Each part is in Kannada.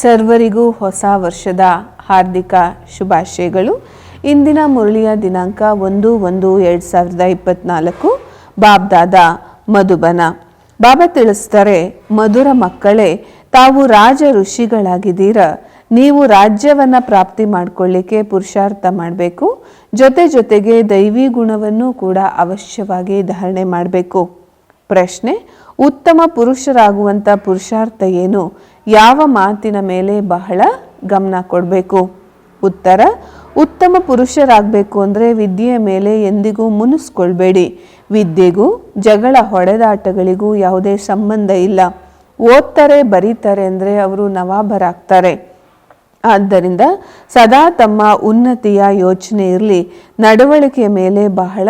ಸರ್ವರಿಗೂ ಹೊಸ ವರ್ಷದ ಹಾರ್ದಿಕ ಶುಭಾಶಯಗಳು. ಇಂದಿನ ಮುರಳಿಯ ದಿನಾಂಕ ಒಂದು ಒಂದು ಎರಡು ಸಾವಿರದ ಇಪ್ಪತ್ನಾಲ್ಕು. ಬಾಬ್ದಾದ ಮಧುಬನ. ಬಾಬಾ ತಿಳಿಸ್ತಾರೆ ಮಧುರ ಮಕ್ಕಳೇ, ತಾವು ರಾಜ ಋಷಿಗಳಾಗಿದ್ದೀರ? ನೀವು ರಾಜ್ಯವನ್ನ ಪ್ರಾಪ್ತಿ ಮಾಡಿಕೊಳ್ಳಿಕ್ಕೆ ಪುರುಷಾರ್ಥ ಮಾಡಬೇಕು. ಜೊತೆ ಜೊತೆಗೆ ದೈವಿ ಗುಣವನ್ನು ಕೂಡ ಅವಶ್ಯವಾಗಿ ಧಾರಣೆ ಮಾಡಬೇಕು. ಪ್ರಶ್ನೆ, ಉತ್ತಮ ಪುರುಷರಾಗುವಂಥ ಪುರುಷಾರ್ಥ ಏನು? ಯಾವ ಮಾತಿನ ಮೇಲೆ ಬಹಳ ಗಮನ ಕೊಡಬೇಕು? ಉತ್ತರ, ಉತ್ತಮ ಪುರುಷರಾಗಬೇಕು ಅಂದರೆ ವಿದ್ಯೆಯ ಮೇಲೆ ಎಂದಿಗೂ ಮುನಿಸ್ಕೊಳ್ಬೇಡಿ. ವಿದ್ಯೆಗೂ, ಜಗಳ ಹೊಡೆದಾಟಗಳಿಗೂ ಯಾವುದೇ ಸಂಬಂಧ ಇಲ್ಲ. ಓದ್ತಾರೆ, ಬರೀತಾರೆ ಅಂದರೆ ಅವರು ನವಾಬರಾಗ್ತಾರೆ. ಆದ್ದರಿಂದ ಸದಾ ತಮ್ಮ ಉನ್ನತಿಯ ಯೋಚನೆ ಇರಲಿ. ನಡವಳಿಕೆಯ ಮೇಲೆ ಬಹಳ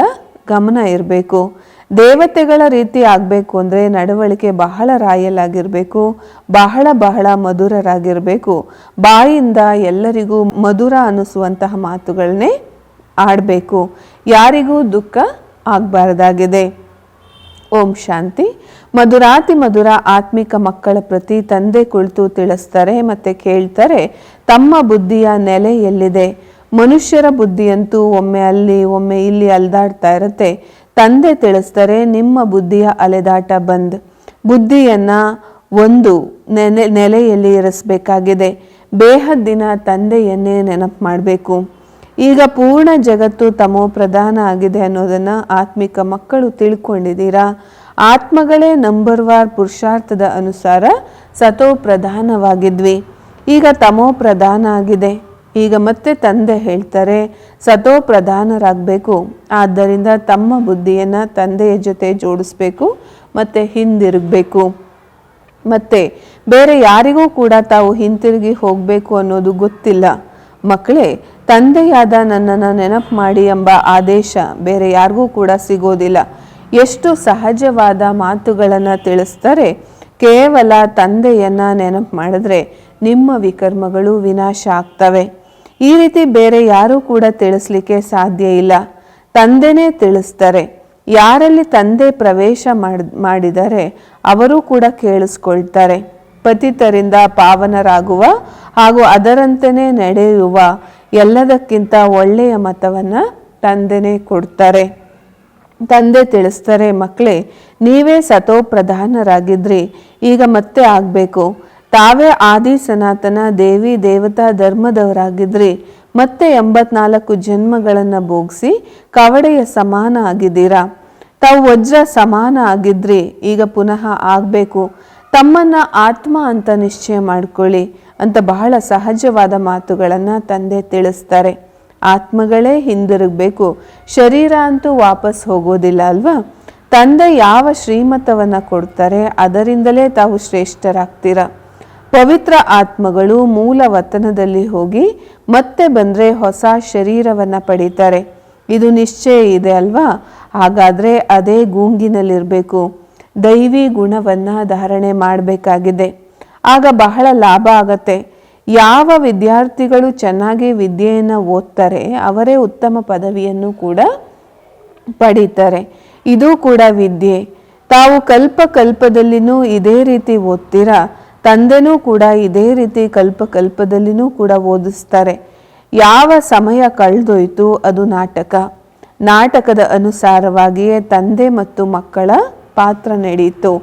ಗಮನ ಇರಬೇಕು. ದೇವತೆಗಳ ರೀತಿ ಆಗಬೇಕು ಅಂದರೆ ನಡವಳಿಕೆ ಬಹಳ ರಾಯಲಾಗಿರಬೇಕು ಬಹಳ ಬಹಳ ಮಧುರರಾಗಿರಬೇಕು. ಬಾಯಿಂದ ಎಲ್ಲರಿಗೂ ಮಧುರ ಅನ್ನಿಸುವಂತಹ ಮಾತುಗಳನ್ನೇ ಆಡಬೇಕು. ಯಾರಿಗೂ ದುಃಖ ಆಗಬಾರ್ದಾಗಿದೆ. ಓಂ ಶಾಂತಿ. ಮಧುರಾತಿ ಮಧುರ ಆತ್ಮಿಕ ಮಕ್ಕಳ ಪ್ರತಿ ತಂದೆ ಕುಳಿತು ತಿಳಿಸ್ತಾರೆ ಮತ್ತೆ ಕೇಳ್ತಾರೆ, ತಮ್ಮ ಬುದ್ಧಿಯ ನೆಲೆ ಎಲ್ಲಿದೆ? ಮನುಷ್ಯರ ಬುದ್ಧಿಯಂತೂ ಒಮ್ಮೆ ಅಲ್ಲಿ, ಒಮ್ಮೆ ಇಲ್ಲಿ ಅಲ್ದಾಡ್ತಾ ಇರುತ್ತೆ. ತಂದೆ ತಿಳಿಸ್ತಾರೆ, ನಿಮ್ಮ ಬುದ್ಧಿಯ ಅಲೆದಾಟ ಬಂದ್. ಬುದ್ಧಿಯನ್ನು ಒಂದು ನೆನೆ ನೆಲೆಯಲ್ಲಿ ಇರಿಸಬೇಕಾಗಿದೆ. ಬೇಹದ್ದಿನ ತಂದೆಯನ್ನೇ ನೆನಪು ಮಾಡಬೇಕು. ಈಗ ಪೂರ್ಣ ಜಗತ್ತು ತಮೋ ಪ್ರಧಾನ ಆಗಿದೆ ಅನ್ನೋದನ್ನು ಆತ್ಮಿಕ ಮಕ್ಕಳು ತಿಳ್ಕೊಂಡಿದ್ದೀರಾ? ಆತ್ಮಗಳೇ ನಂಬರ್ ವಾರ್ ಪುರುಷಾರ್ಥದ ಅನುಸಾರ ಸತೋ ಪ್ರಧಾನವಾಗಿದ್ವಿ. ಈಗ ತಮೋ ಪ್ರಧಾನ ಆಗಿದೆ. ಈಗ ಮತ್ತೆ ತಂದೆ ಹೇಳ್ತಾರೆ, ಸತೋ ಪ್ರಧಾನರಾಗಬೇಕು. ಆದ್ದರಿಂದ ತಮ್ಮ ಬುದ್ಧಿಯನ್ನು ತಂದೆಯ ಜೊತೆ ಜೋಡಿಸ್ಬೇಕು ಮತ್ತು ಹಿಂದಿರುಗಬೇಕು. ಮತ್ತು ಬೇರೆ ಯಾರಿಗೂ ಕೂಡ ತಾವು ಹಿಂತಿರುಗಿ ಹೋಗಬೇಕು ಅನ್ನೋದು ಗೊತ್ತಿಲ್ಲ. ಮಕ್ಕಳೇ, ತಂದೆಯಾದ ನನ್ನನ್ನು ನೆನಪು ಮಾಡಿ ಎಂಬ ಆದೇಶ ಬೇರೆ ಯಾರಿಗೂ ಕೂಡ ಸಿಗೋದಿಲ್ಲ. ಎಷ್ಟು ಸಹಜವಾದ ಮಾತುಗಳನ್ನು ತಿಳಿಸ್ತಾರೆ. ಕೇವಲ ತಂದೆಯನ್ನು ನೆನಪು ಮಾಡಿದ್ರೆ ನಿಮ್ಮ ವಿಕರ್ಮಗಳು ವಿನಾಶ ಆಗ್ತವೆ. ಈ ರೀತಿ ಬೇರೆ ಯಾರೂ ಕೂಡ ತಿಳಿಸ್ಲಿಕ್ಕೆ ಸಾಧ್ಯ ಇಲ್ಲ. ತಂದೆನೇ ತಿಳಿಸ್ತಾರೆ. ಯಾರಲ್ಲಿ ತಂದೆ ಪ್ರವೇಶ ಮಾಡ್, ಮಾಡಿದರೆ ಅವರು ಕೂಡ ಕೇಳಿಸ್ಕೊಳ್ತಾರೆ. ಪತಿತರಿಂದ ಪಾವನರಾಗುವ ಹಾಗೂ ಅದರಂತೆಯೇ ನಡೆಯುವ ಎಲ್ಲದಕ್ಕಿಂತ ಒಳ್ಳೆಯ ಮತವನ್ನು ತಂದೆನೇ ಕೊಡ್ತಾರೆ. ತಂದೆ ತಿಳಿಸ್ತಾರೆ, ಮಕ್ಕಳೇ, ನೀವೇ ಸತೋ ಪ್ರಧಾನರಾಗಿದ್ರಿ ಈಗ ಮತ್ತೆ ಆಗಬೇಕು. ತಾವೇ ಆದಿ ಸನಾತನ ದೇವಿ ದೇವತಾ ಧರ್ಮದವರಾಗಿದ್ರಿ, ಮತ್ತೆ ಎಂಬತ್ನಾಲ್ಕು ಜನ್ಮಗಳನ್ನು ಭೋಗಿಸಿ ಕವಡೆಯ ಸಮಾನ ಆಗಿದ್ದೀರಾ? ತಾವು ವಜ್ರ ಸಮಾನ ಆಗಿದ್ರಿ, ಈಗ ಪುನಃ ಆಗಬೇಕು. ತಮ್ಮನ್ನ ಆತ್ಮ ಅಂತ ನಿಶ್ಚಯ ಮಾಡ್ಕೊಳ್ಳಿ ಅಂತ ಬಹಳ ಸಹಜವಾದ ಮಾತುಗಳನ್ನು ತಂದೆ ತಿಳಿಸ್ತಾರೆ. ಆತ್ಮಗಳೇ ಹಿಂದಿರುಗಬೇಕು, ಶರೀರ ಅಂತೂ ವಾಪಸ್ ಹೋಗೋದಿಲ್ಲ ಅಲ್ವಾ? ತಂದೆ ಯಾವ ಶ್ರೀಮತವನ್ನು ಕೊಡ್ತಾರೆ, ಅದರಿಂದಲೇ ತಾವು ಶ್ರೇಷ್ಠರಾಗ್ತೀರ? ಪವಿತ್ರ ಆತ್ಮಗಳು ಮೂಲ ವತನದಲ್ಲಿ ಹೋಗಿ ಮತ್ತೆ ಬಂದರೆ ಹೊಸ ಶರೀರವನ್ನು ಪಡೀತಾರೆ. ಇದು ನಿಶ್ಚಯ ಇದೆ ಅಲ್ವಾ? ಹಾಗಾದರೆ ಅದೇ ಗೂಂಗಿನಲ್ಲಿರಬೇಕು. ದೈವಿ ಗುಣವನ್ನು ಧಾರಣೆ ಮಾಡಬೇಕಾಗಿದೆ. ಆಗ ಬಹಳ ಲಾಭ ಆಗತ್ತೆ. ಯಾವ ವಿದ್ಯಾರ್ಥಿಗಳು ಚೆನ್ನಾಗಿ ವಿದ್ಯೆಯನ್ನು ಓದ್ತಾರೆ, ಅವರೇ ಉತ್ತಮ ಪದವಿಯನ್ನು ಕೂಡ ಪಡೀತಾರೆ. ಇದು ಕೂಡ ವಿದ್ಯೆ. ತಾವು ಕಲ್ಪ ಕಲ್ಪದಲ್ಲಿನೂ ಇದೇ ರೀತಿ ಓದ್ತೀರಾ? ತಂದೆನೂ ಕೂಡ ಇದೇ ರೀತಿ ಕಲ್ಪಕಲ್ಪದಲ್ಲಿನೂ ಕೂಡ ಓದಿಸ್ತಾರೆ. ಯಾವ ಸಮಯ ಕಳೆದೋಯ್ತು ಅದು ನಾಟಕ. ನಾಟಕದ ಅನುಸಾರವಾಗಿಯೇ ತಂದೆ ಮತ್ತು ಮಕ್ಕಳ ಪಾತ್ರ ನಡೆಯಿತು.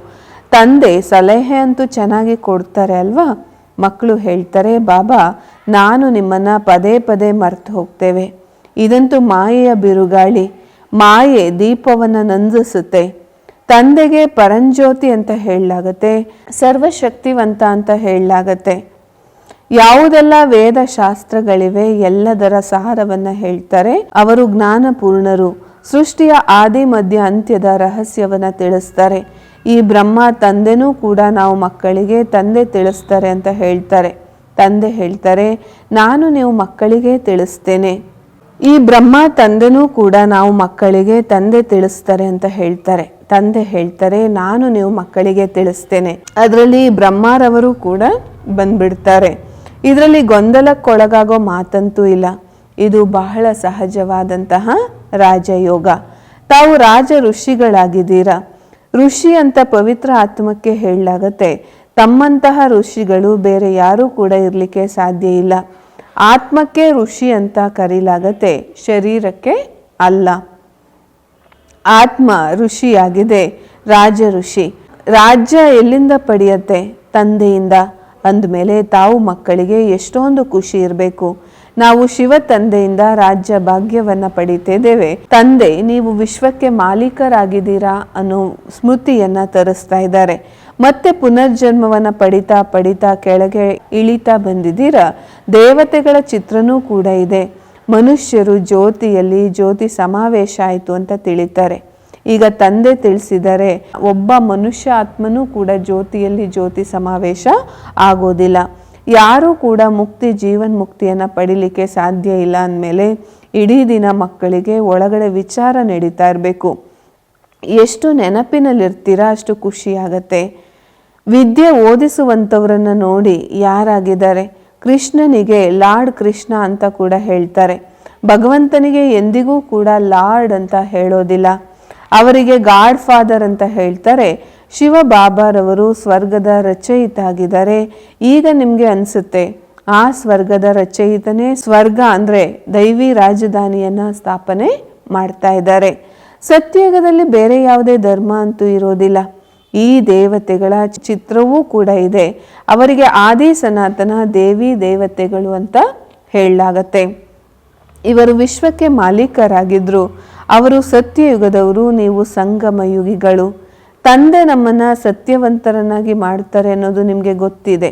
ತಂದೆ ಸಲಹೆ ಅಂತೂ ಚೆನ್ನಾಗಿ ಕೊಡ್ತಾರೆ ಅಲ್ವಾ? ಮಕ್ಕಳು ಹೇಳ್ತಾರೆ, ಬಾಬಾ, ನಾನು ನಿಮ್ಮನ್ನು ಪದೇ ಪದೇ ಮರೆತು ಹೋಗ್ತೇವೆ. ಇದಂತೂ ಮಾಯೆಯ ಬಿರುಗಾಳಿ. ಮಾಯೆ ದೀಪವನ್ನು ನಂದಿಸುತ್ತೆ. ತಂದೆಗೆ ಪರಂಜ್ಯೋತಿ ಅಂತ ಹೇಳಲಾಗತ್ತೆ, ಸರ್ವಶಕ್ತಿವಂತ ಅಂತ ಹೇಳಲಾಗತ್ತೆ. ಯಾವುದೆಲ್ಲ ವೇದ ಶಾಸ್ತ್ರಗಳಿವೆ, ಎಲ್ಲದರ ಸಾರವನ್ನು ಹೇಳ್ತಾರೆ. ಅವರು ಜ್ಞಾನಪೂರ್ಣರು. ಸೃಷ್ಟಿಯ ಆದಿ, ಮಧ್ಯ, ಅಂತ್ಯದ ರಹಸ್ಯವನ್ನು ತಿಳಿಸ್ತಾರೆ. ಈ ಬ್ರಹ್ಮ ತಂದೆನೂ ಕೂಡ ನಾವು ಮಕ್ಕಳಿಗೆ ತಂದೆ ತಿಳಿಸ್ತಾರೆ ಅಂತ ಹೇಳ್ತಾರೆ. ತಂದೆ ಹೇಳ್ತಾರೆ, ನಾನು ನೀವು ಮಕ್ಕಳಿಗೆ ತಿಳಿಸ್ತೇನೆ. ಈ ಬ್ರಹ್ಮ ತಂದೆನೂ ಕೂಡ ನಾವು ಮಕ್ಕಳಿಗೆ ತಂದೆ ತಿಳಿಸ್ತಾರೆ ಅಂತ ಹೇಳ್ತಾರೆ. ತಂದೆ ಹೇಳ್ತಾರೆ, ನಾನು ನೀವು ಮಕ್ಕಳಿಗೆ ತಿಳಿಸ್ತೇನೆ. ಅದರಲ್ಲಿ ಬ್ರಹ್ಮಾರವರು ಕೂಡ ಬಂದ್ಬಿಡ್ತಾರೆ. ಇದರಲ್ಲಿ ಗೊಂದಲಕ್ಕೊಳಗಾಗೋ ಮಾತಂತೂ ಇಲ್ಲ. ಇದು ಬಹಳ ಸಹಜವಾದಂತಹ ರಾಜಯೋಗ. ತಾವು ರಾಜ ಋಷಿಗಳಾಗಿದ್ದೀರಾ. ಋಷಿ ಅಂತ ಪವಿತ್ರ ಆತ್ಮಕ್ಕೆ ಹೇಳಲಾಗತ್ತೆ. ತಮ್ಮಂತಹ ಋಷಿಗಳು ಬೇರೆ ಯಾರೂ ಕೂಡ ಇರಲಿಕ್ಕೆ ಸಾಧ್ಯ ಇಲ್ಲ. ಆತ್ಮಕ್ಕೆ ಋಷಿ ಅಂತ ಕರೀಲಾಗತ್ತೆ, ಶರೀರಕ್ಕೆ ಅಲ್ಲ. ಆತ್ಮ ಋಷಿಯಾಗಿದೆ, ರಾಜ ಋಷಿ. ರಾಜ್ಯ ಎಲ್ಲಿಂದ ಪಡೆಯತ್ತೆ? ತಂದೆಯಿಂದ. ಅಂದಮೇಲೆ ತಾವು ಮಕ್ಕಳಿಗೆ ಎಷ್ಟೊಂದು ಖುಷಿ ಇರಬೇಕು. ನಾವು ಶಿವ ತಂದೆಯಿಂದ ರಾಜ್ಯ ಭಾಗ್ಯವನ್ನ ಪಡಿತಿದ್ದೇವೆ. ತಂದೆ, ನೀವು ವಿಶ್ವಕ್ಕೆ ಮಾಲೀಕರಾಗಿದ್ದೀರಾ ಅನ್ನೋ ಸ್ಮೃತಿಯನ್ನ ತರಿಸ್ತಾ ಇದ್ದಾರೆ. ಮತ್ತೆ ಪುನರ್ಜನ್ಮವನ್ನ ಪಡಿತಾ ಪಡಿತಾ ಕೆಳಗೆ ಇಳಿತಾ ಬಂದಿದ್ದೀರಾ? ದೇವತೆಗಳ ಚಿತ್ರನೂ ಕೂಡ ಇದೆ. ಮನುಷ್ಯರು ಜ್ಯೋತಿಯಲ್ಲಿ ಜ್ಯೋತಿ ಸಮಾವೇಶ ಆಯಿತು ಅಂತ ತಿಳಿತಾರೆ. ಈಗ ತಂದೆ ತಿಳಿಸಿದರೆ ಒಬ್ಬ ಮನುಷ್ಯ ಆತ್ಮನೂ ಕೂಡ ಜ್ಯೋತಿಯಲ್ಲಿ ಜ್ಯೋತಿ ಸಮಾವೇಶ ಆಗೋದಿಲ್ಲ. ಯಾರೂ ಕೂಡ ಮುಕ್ತಿ ಜೀವನ್ ಮುಕ್ತಿಯನ್ನು ಪಡಿಲಿಕ್ಕೆ ಸಾಧ್ಯ ಇಲ್ಲ ಅಂದಮೇಲೆ ಇಡೀ ದಿನ ಮಕ್ಕಳಿಗೆ ಒಳಗಡೆ ವಿಚಾರ ನಡೀತಾ ಇರಬೇಕು. ಎಷ್ಟು ನೆನಪಿನಲ್ಲಿರ್ತೀರಾ ಅಷ್ಟು ಖುಷಿಯಾಗತ್ತೆ. ವಿದ್ಯೆ ಓದಿಸುವಂಥವ್ರನ್ನು ನೋಡಿ ಯಾರಾಗಿದ್ದಾರೆ? ಕೃಷ್ಣನಿಗೆ ಲಾರ್ಡ್ ಕೃಷ್ಣ ಅಂತ ಕೂಡ ಹೇಳ್ತಾರೆ. ಭಗವಂತನಿಗೆ ಎಂದಿಗೂ ಕೂಡ ಲಾರ್ಡ್ ಅಂತ ಹೇಳೋದಿಲ್ಲ. ಅವರಿಗೆ ಗಾಡ್ ಫಾದರ್ ಅಂತ ಹೇಳ್ತಾರೆ. ಶಿವ ಬಾಬಾರವರು ಸ್ವರ್ಗದ ರಚಯಿತ ಆಗಿದ್ದಾರೆ ಈಗ ನಿಮಗೆ ಅನಿಸುತ್ತೆ, ಆ ಸ್ವರ್ಗದ ರಚಯಿತನೇ ಸ್ವರ್ಗ ಅಂದರೆ ದೈವಿ ರಾಜಧಾನಿಯನ್ನು ಸ್ಥಾಪನೆ ಮಾಡ್ತಾ ಇದ್ದಾರೆ. ಸತ್ಯಯುಗದಲ್ಲಿ ಬೇರೆ ಯಾವುದೇ ಧರ್ಮ ಅಂತೂ ಇರೋದಿಲ್ಲ. ಈ ದೇವತೆಗಳ ಚಿತ್ರವೂ ಕೂಡ ಇದೆ. ಅವರಿಗೆ ಆದಿ ಸನಾತನ ದೇವಿ ದೇವತೆಗಳು ಅಂತ ಹೇಳಲಾಗತ್ತೆ. ಇವರು ವಿಶ್ವಕ್ಕೆ ಮಾಲೀಕರಾಗಿದ್ದರು ಅವರು ಸತ್ಯಯುಗದವರು, ನೀವು ಸಂಗಮ ಯುಗಿಗಳು. ತಂದೆ ನಮ್ಮನ್ನ ಸತ್ಯವಂತರನ್ನಾಗಿ ಮಾಡ್ತಾರೆ ಅನ್ನೋದು ನಿಮಗೆ ಗೊತ್ತಿದೆ.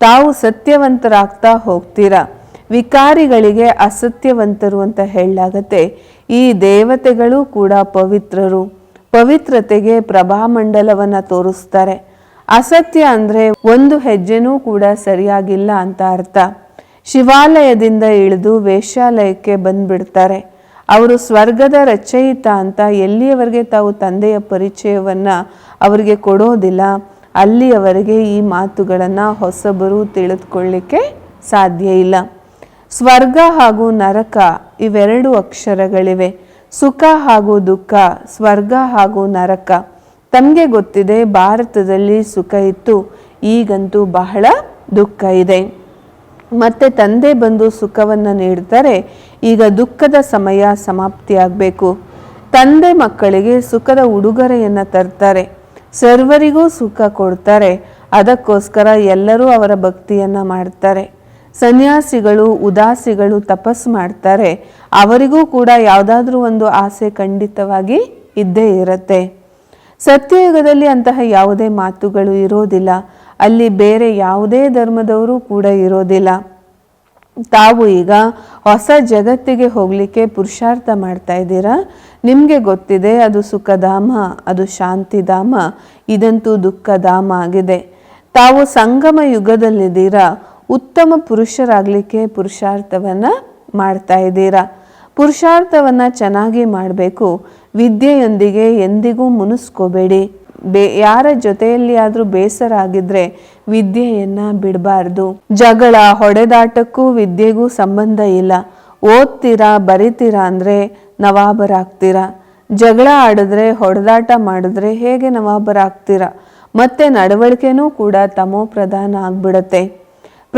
ತಾವು ಸತ್ಯವಂತರಾಗ್ತಾ ಹೋಗ್ತೀರಾ? ವಿಕಾರಿಗಳಿಗೆ ಅಸತ್ಯವಂತರು ಅಂತ ಹೇಳಲಾಗತ್ತೆ. ಈ ದೇವತೆಗಳು ಕೂಡ ಪವಿತ್ರರು. ಪವಿತ್ರತೆಗೆ ಪ್ರಭಾಮಂಡಲವನ್ನು ತೋರಿಸ್ತಾರೆ. ಅಸತ್ಯ ಅಂದರೆ ಒಂದು ಹೆಜ್ಜೆನೂ ಕೂಡ ಸರಿಯಾಗಿಲ್ಲ ಅಂತ ಅರ್ಥ. ಶಿವಾಲಯದಿಂದ ಇಳಿದು ವೇಶ್ಯಾಲಯಕ್ಕೆ ಬಂದ್ಬಿಡ್ತಾರೆ. ಅವರು ಸ್ವರ್ಗದ ರಚಯಿತ ಅಂತ ಎಲ್ಲಿಯವರೆಗೆ ತಾವು ತಂದೆಯ ಪರಿಚಯವನ್ನು ಅವರಿಗೆ ಕೊಡೋದಿಲ್ಲ, ಅಲ್ಲಿಯವರೆಗೆ ಈ ಮಾತುಗಳನ್ನು ಹೊಸಬರು ತಿಳಿದುಕೊಳ್ಳಿಕ್ಕೆ ಸಾಧ್ಯ ಇಲ್ಲ. ಸ್ವರ್ಗ ಹಾಗೂ ನರಕ ಇವೆರಡು ಅಕ್ಷರಗಳಿವೆ. ಸುಖ ಹಾಗೂ ದುಃಖ, ಸ್ವರ್ಗ ಹಾಗೂ ನರಕ. ತಮಗೆ ಗೊತ್ತಿದೆ, ಭಾರತದಲ್ಲಿ ಸುಖ ಇತ್ತು. ಈಗಂತೂ ಬಹಳ ದುಃಖ ಇದೆ. ಮತ್ತೆ ತಂದೆ ಬಂದು ಸುಖವನ್ನು ನೀಡ್ತಾರೆ. ಈಗ ದುಃಖದ ಸಮಯ ಸಮಾಪ್ತಿಯಾಗಬೇಕು. ತಂದೆ ಮಕ್ಕಳಿಗೆ ಸುಖದ ಉಡುಗೊರೆಯನ್ನು ತರ್ತಾರೆ. ಸರ್ವರಿಗೂ ಸುಖ ಕೊಡ್ತಾರೆ. ಅದಕ್ಕೋಸ್ಕರ ಎಲ್ಲರೂ ಅವರ ಭಕ್ತಿಯನ್ನು ಮಾಡ್ತಾರೆ. ಸನ್ಯಾಸಿಗಳು, ಉದಾಸಿಗಳು ತಪಸ್ಸು ಮಾಡ್ತಾರೆ. ಅವರಿಗೂ ಕೂಡ ಯಾವುದಾದ್ರೂ ಒಂದು ಆಸೆ ಖಂಡಿತವಾಗಿ ಇದ್ದೇ ಇರುತ್ತೆ. ಸತ್ಯಯುಗದಲ್ಲಿ ಅಂತಹ ಯಾವುದೇ ಮಾತುಗಳು ಇರೋದಿಲ್ಲ. ಅಲ್ಲಿ ಬೇರೆ ಯಾವುದೇ ಧರ್ಮದವರು ಕೂಡ ಇರೋದಿಲ್ಲ. ತಾವು ಈಗ ಹೊಸ ಜಗತ್ತಿಗೆ ಹೋಗಲಿಕ್ಕೆ ಪುರುಷಾರ್ಥ ಮಾಡ್ತಾ ಇದ್ದೀರಾ? ನಿಮಗೆ ಗೊತ್ತಿದೆ, ಅದು ಸುಖಧಾಮ, ಅದು ಶಾಂತಿಧಾಮ, ಇದಂತೂ ದುಃಖಧಾಮ ಆಗಿದೆ. ತಾವು ಸಂಗಮ ಯುಗದಲ್ಲಿದ್ದೀರಾ? ಉತ್ತಮ ಪುರುಷರಾಗಲಿಕ್ಕೆ ಪುರುಷಾರ್ಥವನ್ನು ಮಾಡ್ತಾ ಇದ್ದೀರಾ? ಪುರುಷಾರ್ಥವನ್ನು ಚೆನ್ನಾಗಿ ಮಾಡಬೇಕು. ವಿದ್ಯೆಯೊಂದಿಗೆ ಎಂದಿಗೂ ಮುನಿಸ್ಕೋಬೇಡಿ. ಬೇ, ಯಾರ ಜೊತೆಯಲ್ಲಿ ಆದರೂ ಬೇಸರ ಆಗಿದ್ರೆ ವಿದ್ಯೆಯನ್ನ ಬಿಡಬಾರ್ದು. ಜಗಳ, ಹೊಡೆದಾಟಕ್ಕೂ ವಿದ್ಯೆಗೂ ಸಂಬಂಧ ಇಲ್ಲ. ಓದ್ತೀರಾ, ಬರಿತೀರಾ ಅಂದರೆ ನವಾಬರಾಗ್ತೀರಾ. ಜಗಳ ಆಡಿದ್ರೆ, ಹೊಡೆದಾಟ ಮಾಡಿದ್ರೆ ಹೇಗೆ ನವಾಬರಾಗ್ತೀರಾ? ಮತ್ತೆ ನಡವಳಿಕೆನೂ ಕೂಡ ತಮೋ ಪ್ರಧಾನ ಆಗ್ಬಿಡತ್ತೆ.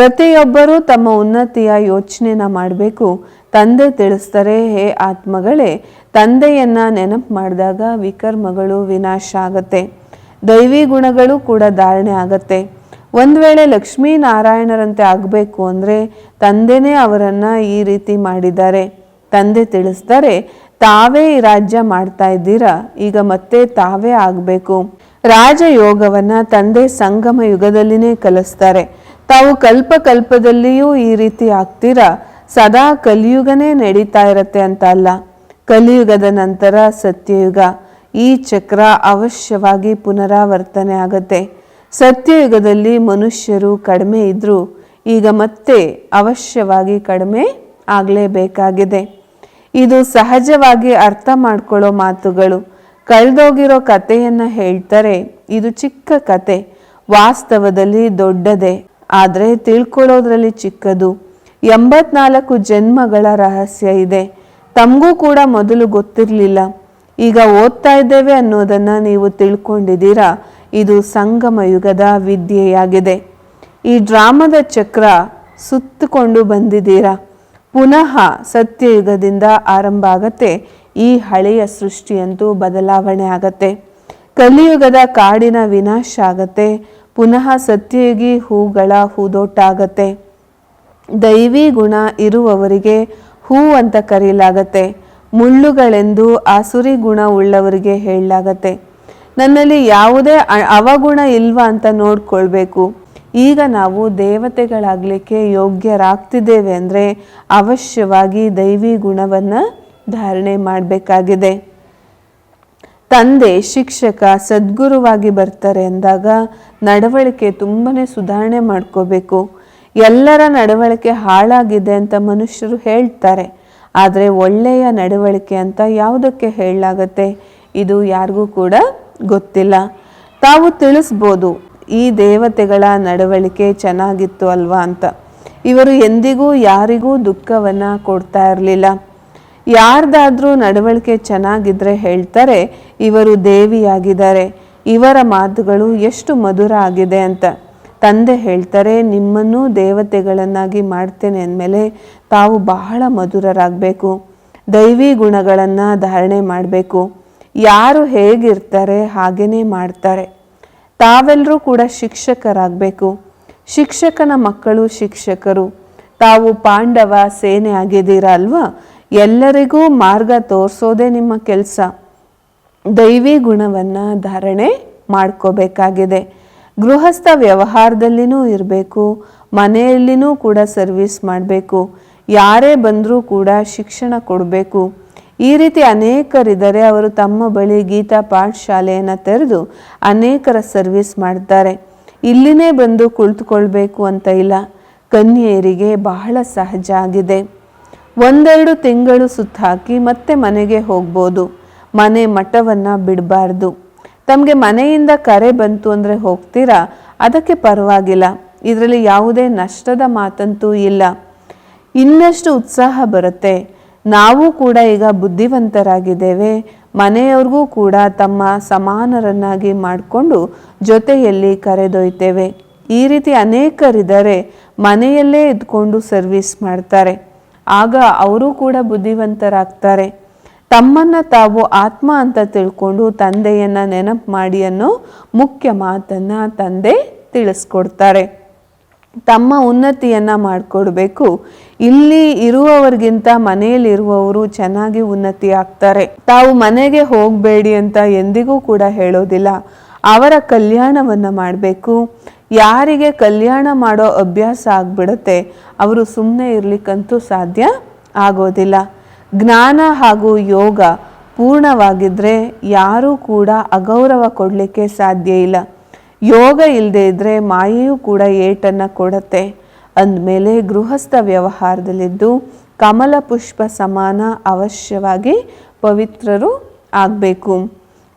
ಪ್ರತಿಯೊಬ್ಬರೂ ತಮ್ಮ ಉನ್ನತಿಯ ಯೋಚನೆನ ಮಾಡಬೇಕು. ತಂದೆ ತಿಳಿಸ್ತಾರೆ, ಹೇ ಆತ್ಮಗಳೇ, ತಂದೆಯನ್ನ ನೆನಪು ಮಾಡಿದಾಗ ವಿಕರ್ಮಗಳು ವಿನಾಶ ಆಗತ್ತೆ. ದೈವಿ ಗುಣಗಳು ಕೂಡ ಧಾರಣೆ ಆಗತ್ತೆ. ಒಂದು ವೇಳೆ ಲಕ್ಷ್ಮೀ ನಾರಾಯಣರಂತೆ ಆಗಬೇಕು ಅಂದರೆ ತಂದೆನೇ ಅವರನ್ನು ಈ ರೀತಿ ಮಾಡಿದ್ದಾರೆ. ತಂದೆ ತಿಳಿಸ್ತಾರೆ, ತಾವೇ ಈ ರಾಜ್ಯ ಮಾಡ್ತಾ ಇದ್ದೀರಾ? ಈಗ ಮತ್ತೆ ತಾವೇ ಆಗಬೇಕು. ರಾಜಯೋಗವನ್ನು ತಂದೆ ಸಂಗಮ ಯುಗದಲ್ಲಿನೇ ಕಲಿಸ್ತಾರೆ. ತಾವು ಕಲ್ಪ ಕಲ್ಪದಲ್ಲಿಯೂ ಈ ರೀತಿ ಆಗ್ತೀರಾ? ಸದಾ ಕಲಿಯುಗನೇ ನಡೀತಾ ಇರತ್ತೆ ಅಂತ ಅಲ್ಲ. ಕಲಿಯುಗದ ನಂತರ ಸತ್ಯಯುಗ. ಈ ಚಕ್ರ ಅವಶ್ಯವಾಗಿ ಪುನರಾವರ್ತನೆ ಆಗತ್ತೆ. ಸತ್ಯಯುಗದಲ್ಲಿ ಮನುಷ್ಯರು ಕಡಿಮೆ ಇದ್ದರೂ ಈಗ ಮತ್ತೆ ಅವಶ್ಯವಾಗಿ ಕಡಿಮೆ ಆಗಲೇಬೇಕಾಗಿದೆ. ಇದು ಸಹಜವಾಗಿ ಅರ್ಥ ಮಾಡ್ಕೊಳ್ಳೋ ಮಾತುಗಳು. ಕಳೆದೋಗಿರೋ ಕಥೆಯನ್ನು ಹೇಳ್ತಾರೆ. ಇದು ಚಿಕ್ಕ ಕತೆ. ವಾಸ್ತವದಲ್ಲಿ ದೊಡ್ಡದೆ. ಆದರೆ ತಿಳ್ಕೊಳ್ಳೋದ್ರಲ್ಲಿ ಚಿಕ್ಕದು. ಎಂಬತ್ನಾಲ್ಕು ಜನ್ಮಗಳ ರಹಸ್ಯ ಇದೆ. ತಮಗೂ ಕೂಡ ಮೊದಲು ಗೊತ್ತಿರಲಿಲ್ಲ. ಈಗ ಓದ್ತಾ ಇದ್ದೇವೆ ಅನ್ನೋದನ್ನು ನೀವು ತಿಳ್ಕೊಂಡಿದ್ದೀರಾ? ಇದು ಸಂಗಮ ಯುಗದ ವಿದ್ಯೆಯಾಗಿದೆ. ಈ ಡ್ರಾಮದ ಚಕ್ರ ಸುತ್ತಿಕೊಂಡು ಬಂದಿದ್ದೀರಾ? ಪುನಃ ಸತ್ಯಯುಗದಿಂದ ಆರಂಭ ಆಗತ್ತೆ. ಈ ಹಳೆಯ ಸೃಷ್ಟಿಯಂತೂ ಬದಲಾವಣೆ ಆಗತ್ತೆ. ಕಲಿಯುಗದ ಕಾಡಿನ ವಿನಾಶ ಆಗತ್ತೆ. ಪುನಃ ಸತ್ಯಯುಗಿ ಹೂಗಳ ಹೂದೋಟಾಗತ್ತೆ ದೈವಿ ಗುಣ ಇರುವವರಿಗೆ ಹೂ ಅಂತ ಕರೆಯಲಾಗತ್ತೆ. ಮುಳ್ಳುಗಳೆಂದು ಆಸುರಿ ಗುಣ ಉಳ್ಳವರಿಗೆ ಹೇಳಲಾಗತ್ತೆ. ನನ್ನಲ್ಲಿ ಯಾವುದೇ ಅವಗುಣ ಇಲ್ವಾ ಅಂತ ನೋಡ್ಕೊಳ್ಬೇಕು. ಈಗ ನಾವು ದೇವತೆಗಳಾಗಲಿಕ್ಕೆ ಯೋಗ್ಯರಾಗ್ತಿದ್ದೇವೆ ಅಂದರೆ ಅವಶ್ಯವಾಗಿ ದೈವಿ ಗುಣವನ್ನು ಧಾರಣೆ ಮಾಡಬೇಕಾಗಿದೆ. ತಂದೆ, ಶಿಕ್ಷಕ, ಸದ್ಗುರುವಾಗಿ ಬರ್ತಾರೆ ಅಂದಾಗ ನಡವಳಿಕೆ ತುಂಬನೇ ಸುಧಾರಣೆ ಮಾಡ್ಕೋಬೇಕು. ಎಲ್ಲರ ನಡವಳಿಕೆ ಹಾಳಾಗಿದೆ ಅಂತ ಮನುಷ್ಯರು ಹೇಳ್ತಾರೆ. ಆದರೆ ಒಳ್ಳೆಯ ನಡವಳಿಕೆ ಅಂತ ಯಾವುದಕ್ಕೆ ಹೇಳಲಾಗತ್ತೆ? ಇದು ಯಾರಿಗೂ ಕೂಡ ಗೊತ್ತಿಲ್ಲ. ತಾವು ತಿಳಿಸ್ಬೋದು, ಈ ದೇವತೆಗಳ ನಡವಳಿಕೆ ಚೆನ್ನಾಗಿತ್ತು ಅಲ್ವಾ ಅಂತ. ಇವರು ಎಂದಿಗೂ ಯಾರಿಗೂ ದುಃಖವನ್ನು ಕೊಡ್ತಾ ಇರಲಿಲ್ಲ. ಯಾರ್ದಾದ್ರೂ ನಡವಳಿಕೆ ಚೆನ್ನಾಗಿದ್ರೆ ಹೇಳ್ತಾರೆ, ಇವರು ದೇವಿಯಾಗಿದ್ದಾರೆ, ಇವರ ಮಾತುಗಳು ಎಷ್ಟು ಮಧುರ ಆಗಿದೆ ಅಂತ. ತಂದೆ ಹೇಳ್ತಾರೆ, ನಿಮ್ಮನ್ನು ದೇವತೆಗಳನ್ನಾಗಿ ಮಾಡ್ತೇನೆ ಅಂದಮೇಲೆ ತಾವು ಬಹಳ ಮಧುರರಾಗಬೇಕು. ದೈವಿ ಗುಣಗಳನ್ನು ಧಾರಣೆ ಮಾಡಬೇಕು. ಯಾರು ಹೇಗಿರ್ತಾರೆ ಹಾಗೇನೇ ಮಾಡ್ತಾರೆ. ತಾವೆಲ್ಲರೂ ಕೂಡ ಶಿಕ್ಷಕರಾಗಬೇಕು. ಶಿಕ್ಷಕನ ಮಕ್ಕಳು ಶಿಕ್ಷಕರು. ತಾವು ಪಾಂಡವ ಸೇನೆ ಆಗಿದ್ದೀರಾ ಅಲ್ವಾ? ಎಲ್ಲರಿಗೂ ಮಾರ್ಗ ತೋರಿಸೋದೇ ನಿಮ್ಮ ಕೆಲಸ. ದೈವಿ ಗುಣವನ್ನು ಧಾರಣೆ ಮಾಡ್ಕೋಬೇಕಾಗಿದೆ. ಗೃಹಸ್ಥ ವ್ಯವಹಾರದಲ್ಲಿನೂ ಇರಬೇಕು, ಮನೆಯಲ್ಲಿನೂ ಕೂಡ ಸರ್ವಿಸ್ ಮಾಡಬೇಕು, ಯಾರೇ ಬಂದರೂ ಕೂಡ ಶಿಕ್ಷಣ ಕೊಡಬೇಕು. ಈ ರೀತಿ ಅನೇಕರಿದ್ದಾರೆ, ಅವರು ತಮ್ಮ ಬಳಿ ಗೀತಾ ಪಾಠಶಾಲೆಯನ್ನು ತೆರೆದು ಅನೇಕರ ಸರ್ವಿಸ್ ಮಾಡ್ತಾರೆ. ಇಲ್ಲಿನೇ ಬಂದು ಕುಳಿತುಕೊಳ್ಬೇಕು ಅಂತ ಇಲ್ಲ, ಕನ್ಯೆಯರಿಗೆ ಬಹಳ ಸಹಜ ಆಗಿದೆ. ಒಂದೆರಡು ತಿಂಗಳು ಸುತ್ತಾಕಿ ಮತ್ತೆ ಮನೆಗೆ ಹೋಗ್ಬೋದು. ಮನೆ ಮಠವನ್ನು ಬಿಡಬಾರ್ದು. ತಮಗೆ ಮನೆಯಿಂದ ಕರೆ ಬಂತು ಅಂದರೆ ಹೋಗ್ತೀರಾ? ಅದಕ್ಕೆ ಪರವಾಗಿಲ್ಲ. ಇದರಲ್ಲಿ ಯಾವುದೇ ನಷ್ಟದ ಮಾತಂತೂ ಇಲ್ಲ. ಇನ್ನಷ್ಟು ಉತ್ಸಾಹ ಬರುತ್ತೆ. ನಾವು ಕೂಡ ಈಗ ಬುದ್ಧಿವಂತರಾಗಿದ್ದೇವೆ. ಮನೆಯವ್ರಿಗೂ ಕೂಡ ತಮ್ಮ ಸಮಾನರನ್ನಾಗಿ ಮಾಡಿಕೊಂಡು ಜೊತೆಯಲ್ಲಿ ಕರೆದೊಯ್ತೇವೆ ಈ ರೀತಿ ಅನೇಕರಿದ್ದಾರೆ. ಮನೆಯಲ್ಲೇ ಇದ್ಕೊಂಡು ಸರ್ವಿಸ್ ಮಾಡ್ತಾರೆ. ಆಗ ಅವರು ಕೂಡ ಬುದ್ಧಿವಂತರಾಗ್ತಾರೆ. ತಮ್ಮನ್ನ ತಾವು ಆತ್ಮ ಅಂತ ತಿಳ್ಕೊಂಡು ತಂದೆಯನ್ನ ನೆನಪು ಮಾಡಿ ಅನ್ನೋ ಮುಖ್ಯ ಮಾತನ್ನ ತಂದೆ ತಿಳಿಸ್ಕೊಡ್ತಾರೆ. ತಮ್ಮ ಉನ್ನತಿಯನ್ನು ಮಾಡಿಕೊಡ್ಬೇಕು. ಇಲ್ಲಿ ಇರುವವರಿಗಿಂತ ಮನೆಯಲ್ಲಿರುವವರು ಚೆನ್ನಾಗಿ ಉನ್ನತಿ ಆಗ್ತಾರೆ. ತಾವು ಮನೆಗೆ ಹೋಗಬೇಡಿ ಅಂತ ಎಂದಿಗೂ ಕೂಡ ಹೇಳೋದಿಲ್ಲ. ಅವರ ಕಲ್ಯಾಣವನ್ನು ಮಾಡಬೇಕು. ಯಾರಿಗೆ ಕಲ್ಯಾಣ ಮಾಡೋ ಅಭ್ಯಾಸ ಆಗ್ಬಿಡುತ್ತೆ, ಅವರು ಸುಮ್ಮನೆ ಇರ್ಲಿಕ್ಕಂತೂ ಸಾಧ್ಯ ಆಗೋದಿಲ್ಲ. ಜ್ಞಾನ ಹಾಗೂ ಯೋಗ ಪೂರ್ಣವಾಗಿದ್ರೆ ಯಾರೂ ಕೂಡ ಅಗೌರವ ಕೊಡಲಿಕ್ಕೆ ಸಾಧ್ಯ ಇಲ್ಲ. ಯೋಗ ಇಲ್ಲದೆ ಇದ್ರೆ ಮಾಯೆಯೂ ಕೂಡ ಏಟನ್ನು ಕೊಡತ್ತೆ. ಅಂದಮೇಲೆ ಗೃಹಸ್ಥ ವ್ಯವಹಾರದಲ್ಲಿದ್ದು ಕಮಲ ಪುಷ್ಪ ಸಮಾನ ಅವಶ್ಯವಾಗಿ ಪವಿತ್ರರು ಆಗಬೇಕು.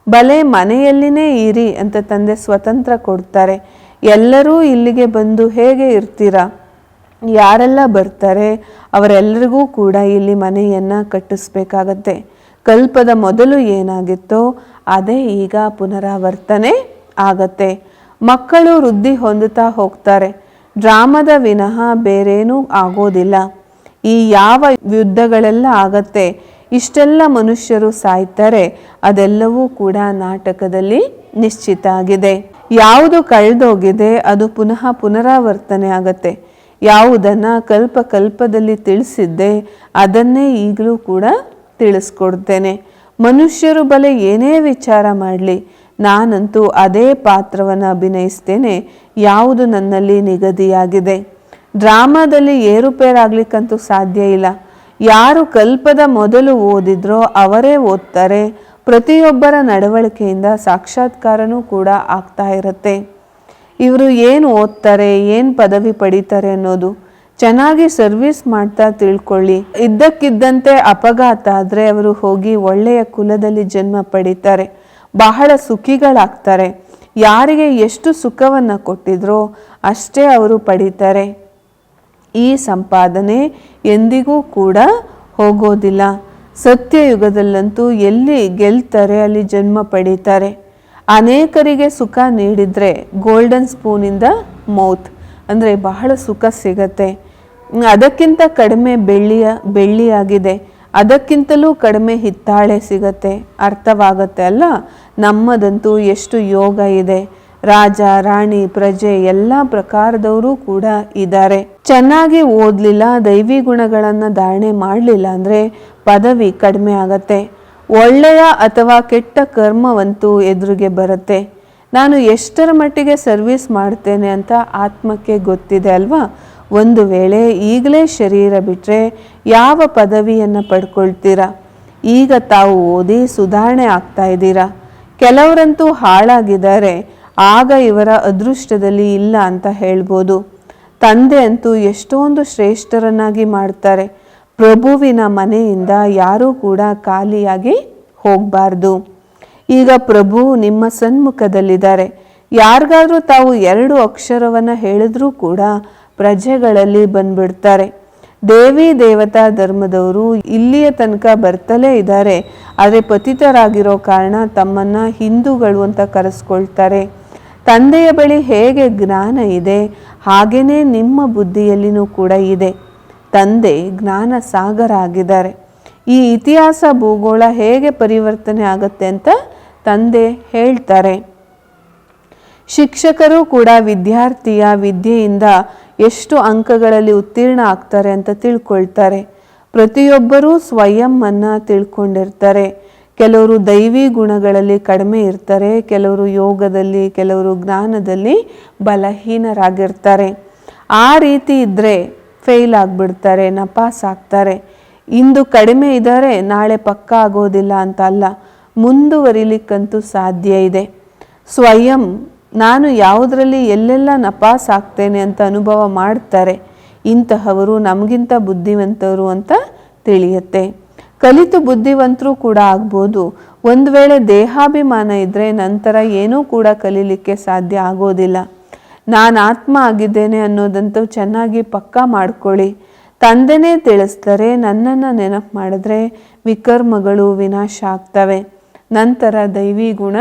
ಬಲೆ ಮನೆಯಲ್ಲಿನೇ ಇರಿ ಅಂತ ತಂದೆ ಸ್ವತಂತ್ರ ಕೊಡ್ತಾರೆ. ಎಲ್ಲರೂ ಇಲ್ಲಿಗೆ ಬಂದು ಹೇಗೆ ಇರ್ತೀರಾ? ಯಾರೆಲ್ಲ ಬರ್ತಾರೆ, ಅವರೆಲ್ಲರಿಗೂ ಕೂಡ ಇಲ್ಲಿ ಮನೆಯನ್ನು ಕಟ್ಟಿಸ್ಬೇಕಾಗತ್ತೆ. ಕಲ್ಪದ ಮೊದಲು ಏನಾಗಿತ್ತೋ, ಅದೇ ಈಗ ಪುನರಾವರ್ತನೆ ಆಗತ್ತೆ. ಮಕ್ಕಳು ವೃದ್ಧಿ ಹೊಂದುತ್ತಾ ಹೋಗ್ತಾರೆ. ಡ್ರಾಮದ ವಿನಃ ಬೇರೇನೂ ಆಗೋದಿಲ್ಲ. ಈ ಯಾವ ಯುದ್ಧಗಳೆಲ್ಲ ಆಗತ್ತೆ, ಇಷ್ಟೆಲ್ಲ ಮನುಷ್ಯರು ಸಾಯ್ತಾರೆ, ಅದೆಲ್ಲವೂ ಕೂಡ ನಾಟಕದಲ್ಲಿ ನಿಶ್ಚಿತ ಆಗಿದೆ. ಯಾವುದು ಕಳೆದೋಗಿದೆ ಅದು ಪುನಃ ಪುನರಾವರ್ತನೆ ಆಗತ್ತೆ. ಯಾವುದನ್ನು ಕಲ್ಪ ಕಲ್ಪದಲ್ಲಿ ತಿಳಿಸಿದ್ದೆ, ಅದನ್ನೇ ಈಗಲೂ ಕೂಡ ತಿಳಿಸ್ಕೊಡ್ತೇನೆ. ಮನುಷ್ಯರು ಬಲೆ ಏನೇ ವಿಚಾರ ಮಾಡಲಿ, ನಾನಂತೂ ಅದೇ ಪಾತ್ರವನ್ನು ಅಭಿನಯಿಸ್ತೇನೆ, ಯಾವುದು ನನ್ನಲ್ಲಿ ನಿಗದಿಯಾಗಿದೆ. ಡ್ರಾಮಾದಲ್ಲಿ ಏರುಪೇರಾಗಲಿಕ್ಕಂತೂ ಸಾಧ್ಯ ಇಲ್ಲ. ಯಾರು ಕಲ್ಪದ ಮೊದಲು ಓದಿದ್ರೋ ಅವರೇ ಓದ್ತಾರೆ ಪ್ರತಿಯೊಬ್ಬರ ನಡವಳಿಕೆಯಿಂದ ಸಾಕ್ಷಾತ್ಕಾರನೂ ಕೂಡ ಆಗ್ತಾ ಇರುತ್ತೆ. ಇವರು ಏನು ಓದ್ತಾರೆ, ಏನು ಪದವಿ ಪಡೀತಾರೆ ಅನ್ನೋದು ಚೆನ್ನಾಗಿ ಸರ್ವಿಸ್ ಮಾಡ್ತಾ ತಿಳ್ಕೊಳ್ಳಿ. ಇದ್ದಕ್ಕಿದ್ದಂತೆ ಅಪಘಾತ ಆದರೆ ಅವರು ಹೋಗಿ ಒಳ್ಳೆಯ ಕುಲದಲ್ಲಿ ಜನ್ಮ ಪಡೀತಾರೆ. ಬಹಳ ಸುಖಿಗಳಾಗ್ತಾರೆ. ಯಾರಿಗೆ ಎಷ್ಟು ಸುಖವನ್ನು ಕೊಟ್ಟಿದ್ರೋ ಅಷ್ಟೇ ಅವರು ಪಡೀತಾರೆ. ಈ ಸಂಪಾದನೆ ಎಂದಿಗೂ ಕೂಡ ಹೋಗೋದಿಲ್ಲ. ಸತ್ಯಯುಗದಲ್ಲಂತೂ ಎಲ್ಲಿ ಗೆಲ್ತಾರೆ ಅಲ್ಲಿ ಜನ್ಮ ಪಡೀತಾರೆ. ಅನೇಕರಿಗೆ ಸುಖ ನೀಡಿದರೆ ಗೋಲ್ಡನ್ ಸ್ಪೂನಿಂದ ಮೌತ್ ಅಂದರೆ ಬಹಳ ಸುಖ ಸಿಗತ್ತೆ. ಅದಕ್ಕಿಂತ ಕಡಿಮೆ ಬೆಳ್ಳಿಯ, ಬೆಳ್ಳಿಯಾಗಿದೆ. ಅದಕ್ಕಿಂತಲೂ ಕಡಿಮೆ ಹಿತ್ತಾಳೆ ಸಿಗತ್ತೆ. ಅರ್ಥವಾಗತ್ತೆ ಅಲ್ಲ? ನಮ್ಮದಂತೂ ಎಷ್ಟು ಯೋಗ ಇದೆ. ರಾಜ, ರಾಣಿ, ಪ್ರಜೆ ಎಲ್ಲ ಪ್ರಕಾರದವರು ಕೂಡ ಇದ್ದಾರೆ. ಚೆನ್ನಾಗಿ ಓದಲಿಲ್ಲ, ದೈವಿ ಗುಣಗಳನ್ನು ಧಾರಣೆ ಮಾಡಲಿಲ್ಲ ಅಂದರೆ ಪದವಿ ಕಡಿಮೆ ಆಗತ್ತೆ. ಒಳ್ಳೆಯ ಅಥವಾ ಕೆಟ್ಟ ಕರ್ಮವಂತೂ ಎದುರಿಗೆ ಬರುತ್ತೆ. ನಾನು ಎಷ್ಟರ ಮಟ್ಟಿಗೆ ಸರ್ವಿಸ್ ಮಾಡ್ತೇನೆ ಅಂತ ಆತ್ಮಕ್ಕೆ ಗೊತ್ತಿದೆ ಅಲ್ವಾ? ಒಂದು ವೇಳೆ ಈಗಲೇ ಶರೀರ ಬಿಟ್ಟರೆ ಯಾವ ಪದವಿಯನ್ನು ಪಡ್ಕೊಳ್ತೀರಾ? ಈಗ ತಾವು ಓದಿ ಸುಧಾರಣೆ ಆಗ್ತಾ ಇದ್ದೀರಾ? ಕೆಲವರಂತೂ ಹಾಳಾಗಿದ್ದಾರೆ. ಆಗ ಇವರ ಅದೃಷ್ಟದಲ್ಲಿ ಇಲ್ಲ ಅಂತ ಹೇಳ್ಬೋದು. ತಂದೆ ಅಂತೂ ಎಷ್ಟೊಂದು ಶ್ರೇಷ್ಠರನ್ನಾಗಿ ಮಾಡ್ತಾರೆ. ಪ್ರಭುವಿನ ಮನೆಯಿಂದ ಯಾರೂ ಕೂಡ ಖಾಲಿಯಾಗಿ ಹೋಗಬಾರ್ದು. ಈಗ ಪ್ರಭು ನಿಮ್ಮ ಸನ್ಮುಖದಲ್ಲಿದ್ದಾರೆ. ಯಾರಿಗಾದರೂ ತಾವು ಎರಡು ಅಕ್ಷರವನ್ನು ಹೇಳಿದ್ರೂ ಕೂಡ ಪ್ರಜೆಗಳಲ್ಲಿ ಬಂದ್ಬಿಡ್ತಾರೆ. ದೇವಿ ದೇವತಾ ಧರ್ಮದವರು ಇಲ್ಲಿಯ ತನಕ ಬರ್ತಲೇ ಇದ್ದಾರೆ. ಆದರೆ ಪತಿತರಾಗಿರೋ ಕಾರಣ ತಮ್ಮನ್ನು ಹಿಂದೂಗಳು ಅಂತ ಕರೆಸ್ಕೊಳ್ತಾರೆ. ತಂದೆಯ ಬಳಿ ಹೇಗೆ ಜ್ಞಾನ ಇದೆ ಹಾಗೆಯೇ ನಿಮ್ಮ ಬುದ್ಧಿಯಲ್ಲಿನೂ ಕೂಡ ಇದೆ. ತಂದೆ ಜ್ಞಾನ ಸಾಗರ ಆಗಿದ್ದಾರೆ ಈ ಇತಿಹಾಸ ಭೂಗೋಳ ಹೇಗೆ ಪರಿವರ್ತನೆ ಆಗುತ್ತೆ ಅಂತ ತಂದೆ ಹೇಳ್ತಾರೆ. ಶಿಕ್ಷಕರು ಕೂಡ ವಿದ್ಯಾರ್ಥಿಯ ವಿದ್ಯೆಯಿಂದ ಎಷ್ಟು ಅಂಕಗಳಲ್ಲಿ ಉತ್ತೀರ್ಣ ಆಗ್ತಾರೆ ಅಂತ ತಿಳ್ಕೊಳ್ತಾರೆ. ಪ್ರತಿಯೊಬ್ಬರೂ ಸ್ವಯಂ ಅನ್ನ ತಿಳ್ಕೊಂಡಿರ್ತಾರೆ. ಕೆಲವರು ದೈವಿ ಗುಣಗಳಲ್ಲಿ ಕಡಿಮೆ ಇರ್ತಾರೆ, ಕೆಲವರು ಯೋಗದಲ್ಲಿ, ಕೆಲವರು ಜ್ಞಾನದಲ್ಲಿ ಬಲಹೀನರಾಗಿರ್ತಾರೆ. ಆ ರೀತಿ ಇದ್ದರೆ ಫೇಲ್ ಆಗಿಬಿಡ್ತಾರೆ, ನಪಾಸ್ ಆಗ್ತಾರೆ. ಇಂದು ಕಡಿಮೆ ಇದ್ದಾರೆ ನಾಳೆ ಪಕ್ಕ ಆಗೋದಿಲ್ಲ ಅಂತ ಅಲ್ಲ ಮುಂದುವರಿಲಿಕ್ಕಂತೂ ಸಾಧ್ಯ ಇದೆ. ಸ್ವಯಂ ನಾನು ಯಾವುದರಲ್ಲಿ ಎಲ್ಲೆಲ್ಲ ನಪಾಸ್ ಆಗ್ತೇನೆ ಅಂತ ಅನುಭವ ಮಾಡ್ತಾರೆ, ಇಂತಹವರು ನಮಗಿಂತ ಬುದ್ಧಿವಂತರು ಅಂತ ತಿಳಿಯುತ್ತೆ. ಕಲಿತು ಬುದ್ಧಿವಂತರು ಕೂಡ ಆಗ್ಬೋದು. ಒಂದು ವೇಳೆ ದೇಹಾಭಿಮಾನ ಇದ್ದರೆ ನಂತರ ಏನೂ ಕೂಡ ಕಲೀಲಿಕ್ಕೆ ಸಾಧ್ಯ ಆಗೋದಿಲ್ಲ. ನಾನು ಆತ್ಮ ಆಗಿದ್ದೇನೆ ಅನ್ನೋದಂತೂ ಚೆನ್ನಾಗಿ ಪಕ್ಕಾ ಮಾಡ್ಕೊಳ್ಳಿ. ತಂದೆನೇ ತಿಳಿಸ್ತಾರೆ ನನ್ನನ್ನು ನೆನಪು ಮಾಡಿದ್ರೆ ವಿಕರ್ಮಗಳು ವಿನಾಶ ಆಗ್ತವೆ. ನಂತರ ದೈವಿ ಗುಣ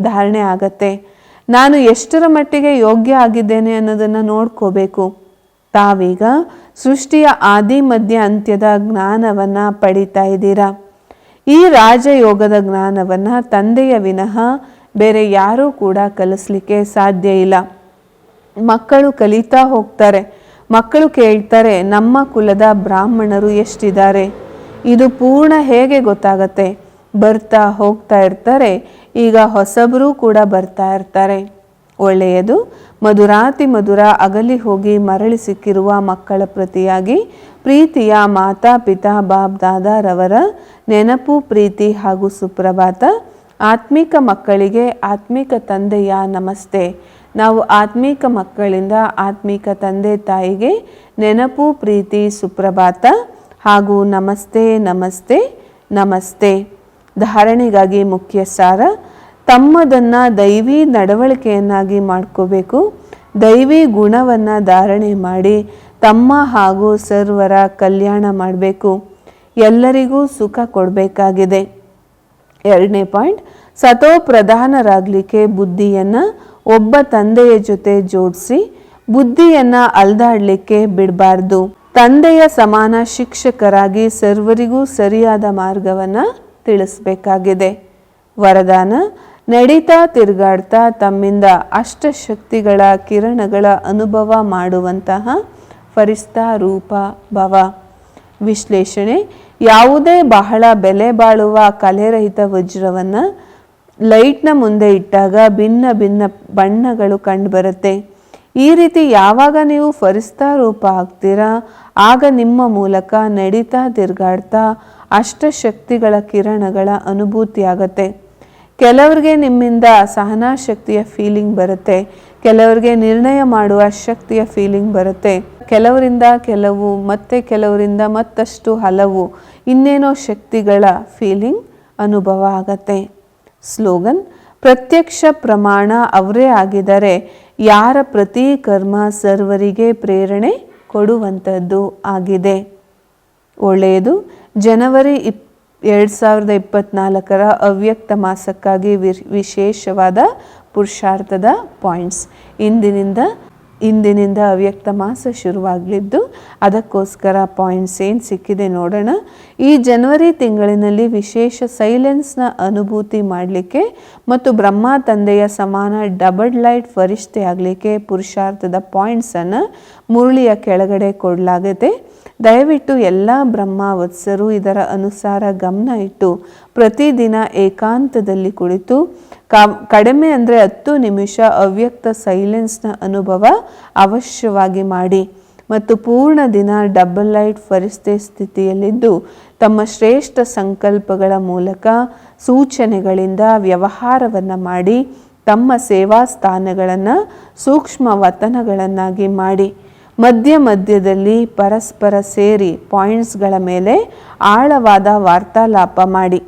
ಧಾರಣೆ ಆಗತ್ತೆ. ನಾನು ಎಷ್ಟರ ಮಟ್ಟಿಗೆ ಯೋಗ್ಯ ಆಗಿದ್ದೇನೆ ಅನ್ನೋದನ್ನು ನೋಡ್ಕೋಬೇಕು. ತಾವೀಗ ಸೃಷ್ಟಿಯ ಆದಿ ಮಧ್ಯ ಅಂತ್ಯದ ಜ್ಞಾನವನ್ನು ಪಡಿತಾ ಇದ್ದೀರಾ? ಈ ರಾಜಯೋಗದ ಜ್ಞಾನವನ್ನು ತಂದೆಯ ವಿನಃ ಬೇರೆ ಯಾರೂ ಕೂಡ ಕಲಿಸ್ಲಿಕ್ಕೆ ಸಾಧ್ಯ ಇಲ್ಲ. ಮಕ್ಕಳು ಕಲಿತಾ ಹೋಗ್ತಾರೆ. ಮಕ್ಕಳು ಕೇಳ್ತಾರೆ, ನಮ್ಮ ಕುಲದ ಬ್ರಾಹ್ಮಣರು ಎಷ್ಟಿದ್ದಾರೆ? ಇದು ಪೂರ್ಣ ಹೇಗೆ ಗೊತ್ತಾಗತ್ತೆ? ಬರ್ತಾ ಹೋಗ್ತಾ ಇರ್ತಾರೆ, ಈಗ ಹೊಸಬರು ಕೂಡ ಬರ್ತಾ ಇರ್ತಾರೆ. ಒಳ್ಳೆಯದು ಮಧುರಾತಿ ಮಧುರ ಅಗಲಿ ಹೋಗಿ ಮರಳಿ ಸಿಕ್ಕಿರುವ ಮಕ್ಕಳ ಪ್ರತಿಯಾಗಿ ಪ್ರೀತಿಯ ಮಾತಾ ಪಿತಾ ಬಾಬ್ ದಾದಾರವರ ನೆನಪು, ಪ್ರೀತಿ ಹಾಗೂ ಸುಪ್ರಭಾತ. ಆತ್ಮಿಕ ಮಕ್ಕಳಿಗೆ ಆತ್ಮಿಕ ತಂದೆಯ ನಮಸ್ತೆ. ನಾವು ಆತ್ಮಿಕ ಮಕ್ಕಳಿಂದ ಆತ್ಮಿಕ ತಂದೆ ತಾಯಿಗೆ ನೆನಪು, ಪ್ರೀತಿ, ಸುಪ್ರಭಾತ ಹಾಗೂ ನಮಸ್ತೆ ನಮಸ್ತೆ ನಮಸ್ತೆ. ಧಾರಣೆಗಾಗಿ ಮುಖ್ಯ ಸಾರ ತಮ್ಮದನ್ನು ದೈವಿ ನಡವಳಿಕೆಯನ್ನಾಗಿ ಮಾಡ್ಕೋಬೇಕು, ದೈವಿ ಗುಣವನ್ನು ಧಾರಣೆ ಮಾಡಿ ತಮ್ಮ ಹಾಗೂ ಸರ್ವರ ಕಲ್ಯಾಣ ಮಾಡಬೇಕು. ಎಲ್ಲರಿಗೂ ಸುಖ ಕೊಡಬೇಕಾಗಿದೆ. ಎರಡನೇ ಪಾಯಿಂಟ್, ಸತೋ ಪ್ರಧಾನರಾಗಲಿಕ್ಕೆ ಬುದ್ಧಿಯನ್ನು ಒಬ್ಬ ತಂದೆಯ ಜೊತೆ ಜೋಡಿಸಿ ಬುದ್ಧಿಯನ್ನು ಅಲ್ದಾಡಲಿಕ್ಕೆ ಬಿಡಬಾರ್ದು. ತಂದೆಯ ಸಮಾನ ಶಿಕ್ಷಕರಾಗಿ ಸರ್ವರಿಗೂ ಸರಿಯಾದ ಮಾರ್ಗವನ್ನು ತಿಳಿಸ್ಬೇಕಾಗಿದೆ. ವರದಾನ ನಡೀತಾ ತಿರುಗಾಡ್ತಾ ತಮ್ಮಿಂದ ಅಷ್ಟಶಕ್ತಿಗಳ ಕಿರಣಗಳ ಅನುಭವ ಮಾಡುವಂತಹ ಫರಿಸ್ತಾ ರೂಪ ಭವ. ವಿಶ್ಲೇಷಣೆ, ಯಾವುದೇ ಬಹಳ ಬೆಲೆ ಬಾಳುವ ಕಲೆರಹಿತ ವಜ್ರವನ್ನು ಲೈಟ್ನ ಮುಂದೆ ಇಟ್ಟಾಗ ಭಿನ್ನ ಭಿನ್ನ ಬಣ್ಣಗಳು ಕಂಡುಬರುತ್ತೆ. ಈ ರೀತಿ ಯಾವಾಗ ನೀವು ಫರಿಸ್ತಾ ರೂಪ ಆಗ್ತೀರಾ ಆಗ ನಿಮ್ಮ ಮೂಲಕ ನಡೀತಾ ತಿರುಗಾಡ್ತಾ ಅಷ್ಟಶಕ್ತಿಗಳ ಕಿರಣಗಳ ಅನುಭೂತಿ ಆಗತ್ತೆ ಕೆಲವರಿಗೆ ನಿಮ್ಮಿಂದ ಸಹನಾ ಶಕ್ತಿಯ ಫೀಲಿಂಗ್ ಬರುತ್ತೆ. ಕೆಲವರಿಗೆ ನಿರ್ಣಯ ಮಾಡುವ ಶಕ್ತಿಯ ಫೀಲಿಂಗ್ ಬರುತ್ತೆ. ಕೆಲವರಿಂದ ಕೆಲವು, ಮತ್ತೆ ಕೆಲವರಿಂದ ಮತ್ತಷ್ಟು ಹಲವು, ಇನ್ನೇನೋ ಶಕ್ತಿಗಳ ಫೀಲಿಂಗ್ ಅನುಭವ ಆಗತ್ತೆ. ಸ್ಲೋಗನ್, ಪ್ರತ್ಯಕ್ಷ ಪ್ರಮಾಣ ಅವರೇ ಆಗಿದ್ದಾರೆ ಯಾರ ಪ್ರತಿ ಕರ್ಮ ಸರ್ವರಿಗೆ ಪ್ರೇರಣೆ ಕೊಡುವಂಥದ್ದು ಆಗಿದೆ. ಒಳ್ಳೆಯದು, ಜನವರಿ ಇಪ್ ಎರಡು ಸಾವಿರದ ಇಪ್ಪತ್ತ್ನಾಲ್ಕರ ಅವ್ಯಕ್ತ ಮಾಸಕ್ಕಾಗಿ ವಿಶೇಷವಾದ ಪುರುಷಾರ್ಥದ ಪಾಯಿಂಟ್ಸ್. ಇಂದಿನಿಂದ ಇಂದಿನಿಂದ ಅವ್ಯಕ್ತ ಮಾಸ ಶುರುವಾಗಲಿದ್ದು, ಅದಕ್ಕೋಸ್ಕರ ಪಾಯಿಂಟ್ಸ್ ಏನು ಸಿಕ್ಕಿದೆ ನೋಡೋಣ. ಈ ಜನವರಿ ತಿಂಗಳಿನಲ್ಲಿ ವಿಶೇಷ ಸೈಲೆನ್ಸ್ನ ಅನುಭೂತಿ ಮಾಡಲಿಕ್ಕೆ ಮತ್ತು ಬ್ರಹ್ಮ ತಂದೆಯ ಸಮಾನ ಡಬಲ್ ಲೈಟ್ ಫರಿಷ್ಠೆ ಆಗಲಿಕ್ಕೆ ಪುರುಷಾರ್ಥದ ಪಾಯಿಂಟ್ಸನ್ನು ಮುರುಳಿಯ ಕೆಳಗಡೆ ಕೊಡಲಾಗಿದೆ ದಯವಿಟ್ಟು ಎಲ್ಲ ಬ್ರಹ್ಮಾವತ್ಸರು ಇದರ ಅನುಸಾರ ಗಮನ ಇಟ್ಟು ಪ್ರತಿದಿನ ಏಕಾಂತದಲ್ಲಿ ಕುಳಿತು ಕಡಿಮೆ ಅಂದರೆ ಹತ್ತು ನಿಮಿಷ ಅವ್ಯಕ್ತ ಸೈಲೆನ್ಸ್ನ ಅನುಭವ ಅವಶ್ಯವಾಗಿ ಮಾಡಿ ಮತ್ತು ಪೂರ್ಣ ದಿನ ಡಬಲ್ ಲೈಟ್ ಫರಿಸ್ತೆ ಸ್ಥಿತಿಯಲ್ಲಿದ್ದು ತಮ್ಮ ಶ್ರೇಷ್ಠ ಸಂಕಲ್ಪಗಳ ಮೂಲಕ ಸೂಚನೆಗಳಿಂದ ವ್ಯವಹಾರವನ್ನು ಮಾಡಿ ತಮ್ಮ ಸೇವಾ ಸ್ಥಾನಗಳನ್ನು ಸೂಕ್ಷ್ಮ ವತನಗಳನ್ನಾಗಿ ಮಾಡಿ ಮಧ್ಯ ಮಧ್ಯದಲ್ಲಿ ಪರಸ್ಪರ ಸೇರಿ ಪಾಯಿಂಟ್ಸ್ಗಳ ಮೇಲೆ ಆಳವಾದ ವಾರ್ತಾಲಾಪ ಮಾಡಿ.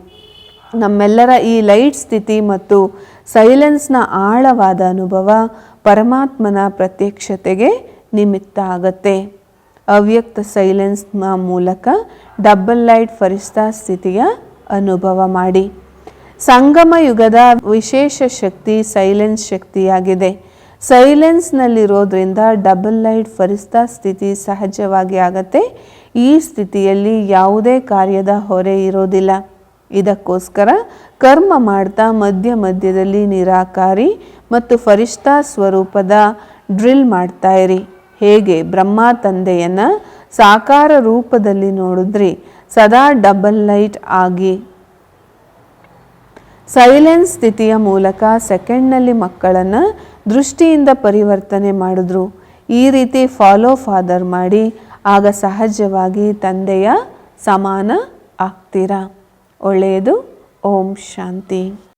ನಮ್ಮೆಲ್ಲರ ಈ ಲೈಟ್ ಸ್ಥಿತಿ ಮತ್ತು ಸೈಲೆನ್ಸ್ನ ಆಳವಾದ ಅನುಭವ ಪರಮಾತ್ಮನ ಪ್ರತ್ಯಕ್ಷತೆಗೆ ನಿಮಿತ್ತ ಆಗತ್ತೆ. ಅವ್ಯಕ್ತ ಸೈಲೆನ್ಸ್ನ ಮೂಲಕ ಡಬಲ್ ಲೈಟ್ ಫರಿಸ್ತಾ ಸ್ಥಿತಿಯ ಅನುಭವ ಮಾಡಿ. ಸಂಗಮ ಯುಗದ ವಿಶೇಷ ಶಕ್ತಿ ಸೈಲೆನ್ಸ್ ಶಕ್ತಿಯಾಗಿದೆ. ಸೈಲೆನ್ಸ್ನಲ್ಲಿರೋದ್ರಿಂದ ಡಬಲ್ ಲೈಟ್ ಫರಿಸ್ತಾ ಸ್ಥಿತಿ ಸಹಜವಾಗಿ ಆಗತ್ತೆ. ಈ ಸ್ಥಿತಿಯಲ್ಲಿ ಯಾವುದೇ ಕಾರ್ಯದ ಹೊರೆ ಇರೋದಿಲ್ಲ. ಇದಕ್ಕೋಸ್ಕರ ಕರ್ಮ ಮಾಡ್ತಾ ಮಧ್ಯ ಮಧ್ಯದಲ್ಲಿ ನಿರಾಕಾರಿ ಮತ್ತು ಫರಿಷ್ಠಾ ಸ್ವರೂಪದ ಡ್ರಿಲ್ ಮಾಡ್ತಾ ಇರಿ. ಹೇಗೆ? ಬ್ರಹ್ಮ ತಂದೆಯನ್ನು ಸಾಕಾರ ರೂಪದಲ್ಲಿ ನೋಡಿದ್ರಿ. ಸದಾ ಡಬಲ್ ಲೈಟ್ ಆಗಿ ಸೈಲೆನ್ಸ್ ಸ್ಥಿತಿಯ ಮೂಲಕ ಸೆಕೆಂಡ್ನಲ್ಲಿ ಮಕ್ಕಳನ್ನು ದೃಷ್ಟಿಯಿಂದ ಪರಿವರ್ತನೆ ಮಾಡಿದ್ರು. ಈ ರೀತಿ ಫಾಲೋ ಫಾದರ್ ಮಾಡಿ, ಆಗ ಸಹಜವಾಗಿ ತಂದೆಯ ಸಮಾನ ಆಗ್ತೀರಾ? ಒಳ್ಳೆಯದು. ಓಂ ಶಾಂತಿ.